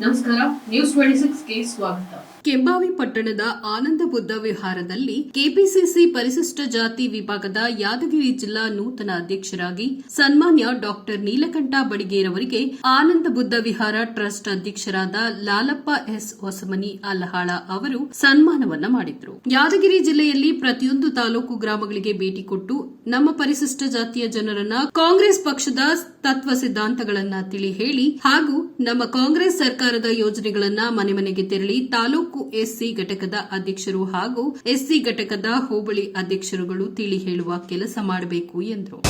ನಮಸ್ಕಾರ news twenty ಸಿಕ್ಸ್ಗೆ ಸ್ವಾಗತ. ಕೆಂಬಾವಿ ಪಟ್ಟಣದ ಆನಂದ ಬುದ್ಧ ವಿಹಾರದಲ್ಲಿ ಕೆಪಿಸಿಸಿ ಪರಿಶಿಷ್ಟ ಜಾತಿ ವಿಭಾಗದ ಯಾದಗಿರಿ ಜಿಲ್ಲಾ ನೂತನ ಅಧ್ಯಕ್ಷರಾಗಿ ಸನ್ಮಾನ್ಯ ಡಾಕ್ಟರ್ ನೀಲಕಂಠ ಬಡಿಗೇರವರಿಗೆ ಆನಂದ ಬುದ್ಧ ವಿಹಾರ ಟ್ರಸ್ಟ್ ಅಧ್ಯಕ್ಷರಾದ ಲಾಲಪ್ಪ ಎಸ್ ಹೊಸಮನಿ ಅಲಹಾಳ ಅವರು ಸನ್ಮಾನವನ್ನ ಮಾಡಿದ್ರು. ಯಾದಗಿರಿ ಜಿಲ್ಲೆಯಲ್ಲಿ ಪ್ರತಿಯೊಂದು ತಾಲೂಕು ಗ್ರಾಮಗಳಿಗೆ ಭೇಟಿ ಕೊಟ್ಟು ನಮ್ಮ ಪರಿಶಿಷ್ಟ ಜಾತಿಯ ಜನರನ್ನ ಕಾಂಗ್ರೆಸ್ ಪಕ್ಷದ ತತ್ವ ಸಿದ್ಧಾಂತಗಳನ್ನ ತಿಳಿ ಹೇಳಿ ಹಾಗೂ ನಮ್ಮ ಕಾಂಗ್ರೆಸ್ ಸರ್ಕಾರದ ಯೋಜನೆಗಳನ್ನ ಮನೆ ಮನೆಗೆ ತೆರಳಿ ತಾಲೂಕು ಎಸ್ಸಿ ಘಟಕದ ಅಧ್ಯಕ್ಷರು ಹಾಗೂ ಎಸ್ಸಿ ಘಟಕದ ಹೋಬಳಿ ಅಧ್ಯಕ್ಷರುಗಳು ತಿಳಿ ಹೇಳುವ ಕೆಲಸ ಮಾಡಬೇಕು ಎಂದರು.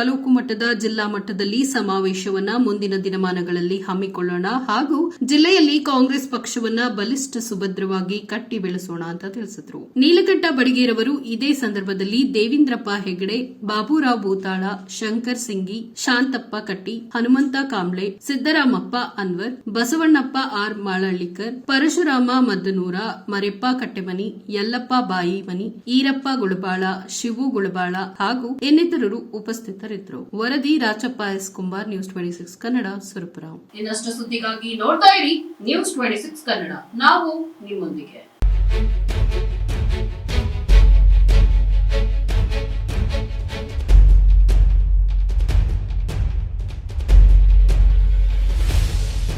ತಾಲೂಕು ಮಟ್ಟದ ಜಿಲ್ಲಾ ಮಟ್ಟದಲ್ಲಿ ಸಮಾವೇಶವನ್ನ ಮುಂದಿನ ದಿನಮಾನಗಳಲ್ಲಿ ಹಮ್ಮಿಕೊಳ್ಳೋಣ ಹಾಗೂ ಜಿಲ್ಲೆಯಲ್ಲಿ ಕಾಂಗ್ರೆಸ್ ಪಕ್ಷವನ್ನ ಬಲಿಷ್ಠ ಸುಭದ್ರವಾಗಿ ಕಟ್ಟಿ ಬೆಳೆಸೋಣ ಅಂತ ತಿಳಿಸಿದರು. ನೀಲಕಂಠ ಬಡಿಗೇರವರು ಇದೇ ಸಂದರ್ಭದಲ್ಲಿ ದೇವೇಂದ್ರಪ್ಪ ಹೆಗಡೆ ಬಾಬುರಾವ್ ಭೂತಾಳ, ಶಂಕರ್ ಸಿಂಗಿ, ಶಾಂತಪ್ಪ ಕಟ್ಟಿ, ಹನುಮಂತ ಕಾಂಬ್ಳೆ, ಸಿದ್ದರಾಮಪ್ಪ ಅನ್ವರ್, ಬಸವಣ್ಣಪ್ಪ ಆರ್ ಮಾಳಳ್ಳಿಕರ್, ಪರಶುರಾಮ ಮದ್ದನೂರ, ಮರೆಪ್ಪ ಕಟ್ಟೆಮನಿ, ಯಲ್ಲಪ್ಪ ಬಾಯಿ ಮನಿ ಈರಪ್ಪ ಗುಳಬಾಳ, ಶಿವು ಗುಳಬಾಳ ಹಾಗೂ ಇನ್ನಿತರರು ಉಪಸ್ಥಿತರಿದ್ದರು. ವರದಿ Rajappa S Kumbar news twenty six Kannada, Surapura. ಇನ್ನಷ್ಟು ಸುದ್ದಿಗಾಗಿ ನೋಡ್ತಾ ಇರಿ ನ್ಯೂಸ್ ಟ್ವೆಂಟಿ ಸಿಕ್ಸ್ ಕನ್ನಡ. ನಾವು ನಿಮ್ಮೊಂದಿಗೆ.